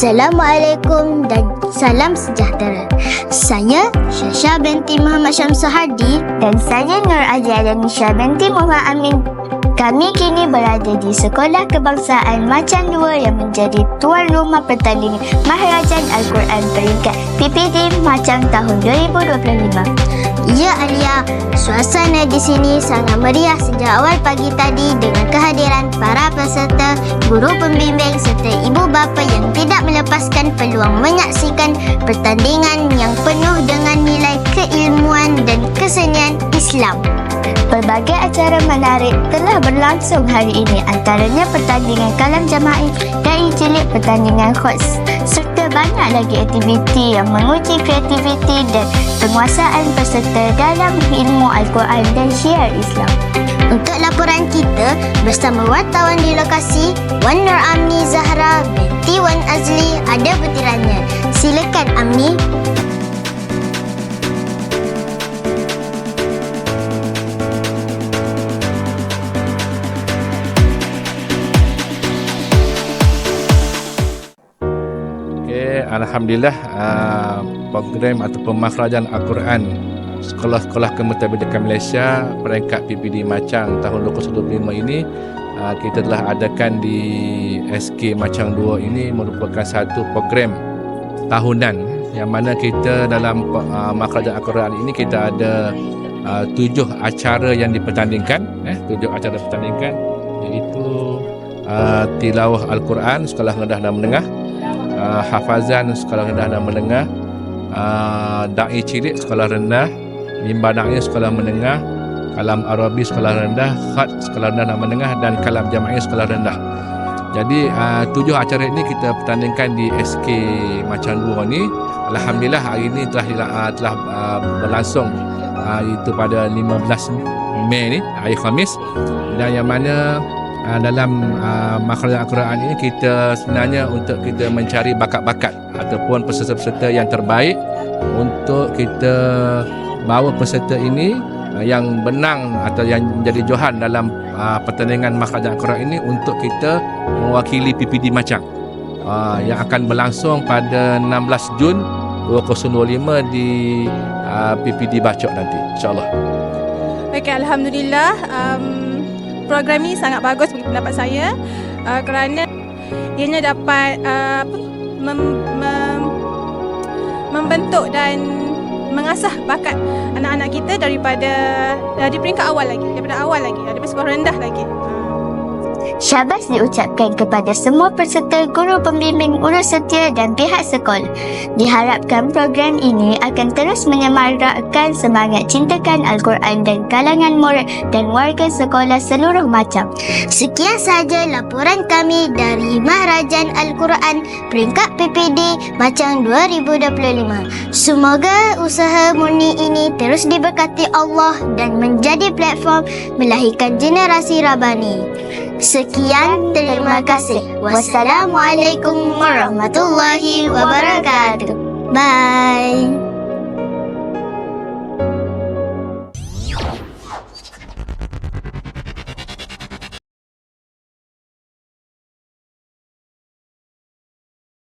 Assalamualaikum dan salam sejahtera. Saya Syasha binti Muhammad Syamsul Hardi dan saya Nur Aja Nisha binti Muhammad Amin. Kami kini berada di Sekolah Kebangsaan Macan Dua yang menjadi tuan rumah pertandingan Maharajan Al-Quran peringkat PPD Macang tahun 2025. Ya Alia, suasana di sini sangat meriah sejak awal pagi tadi dengan kehadiran para peserta, guru pembimbing serta ibu bapa yang tidak melepaskan peluang menyaksikan pertandingan yang penuh dengan nilai keilmuan dan kesenian Islam. Pelbagai acara menarik telah berlangsung hari ini antaranya pertandingan kalam jama'i, dai cilik, pertandingan khos serta banyak lagi aktiviti yang menguji kreativiti dan penguasaan peserta dalam ilmu Al-Quran dan syiar Islam. Untuk laporan kita bersama wartawan di lokasi Wan Nur Amni Zahra binti Wan Azli ada butirannya. Silakan Amni. Okey, Alhamdulillah uh, program atau pemakhrajan Al-Quran sekolah-sekolah kemerdekaan Malaysia peringkat PPD Macang tahun 2025 ini. Uh, kita telah adakan di SK Macang 2 ini merupakan satu program tahunan yang mana kita dalam uh, makhrajan Al-Quran ini kita ada uh, tujuh acara yang dipertandingkan eh, tujuh acara dipertandingkan iaitu uh, tilawah Al-Quran sekolah rendah dan menengah uh, hafazan sekolah rendah dan menengah uh, da'i cilik sekolah rendah mimbar da'i sekolah menengah kalam arabi sekolah rendah khat sekolah rendah dan menengah dan kalam jama'i sekolah rendah. Jadi uh, tujuh acara ini kita pertandingkan di SK Macan Dua ni. Alhamdulillah hari ini telah uh, telah uh, berlangsung uh, itu pada 15 Mei ni hari Khamis. Dan yang mana uh, dalam uh, makhraj Al-Quran ini kita sebenarnya untuk kita mencari bakat-bakat ataupun peserta-peserta yang terbaik untuk kita bawa peserta ini uh, yang benang atau yang menjadi johan dalam uh, pertandingan makhraj Al-Quran ini untuk kita mewakili PPD Macang uh, yang akan berlangsung pada 16 Jun 2025 di uh, PPD Bacok nanti. insyaAllah. Okey, Alhamdulillah. Um, program ini sangat bagus bagi pendapat saya. Uh, kerana ianya dapat uh, mem, mem, membentuk dan mengasah bakat anak-anak kita daripada dari peringkat awal lagi, daripada awal lagi, daripada sekolah rendah lagi. Syabas diucapkan kepada semua peserta, guru pembimbing, urus setia dan pihak sekolah. Diharapkan program ini akan terus menyemarakkan semangat cintakan Al-Quran dan kalangan murid dan warga sekolah seluruh macam. Sekian sahaja laporan kami dari Maharajan Al-Quran peringkat PPD Macang 2025. Semoga usaha murni ini terus diberkati Allah dan menjadi platform melahirkan generasi Rabani. Sekian, terima kasih. Wassalamualaikum warahmatullahi wabarakatuh.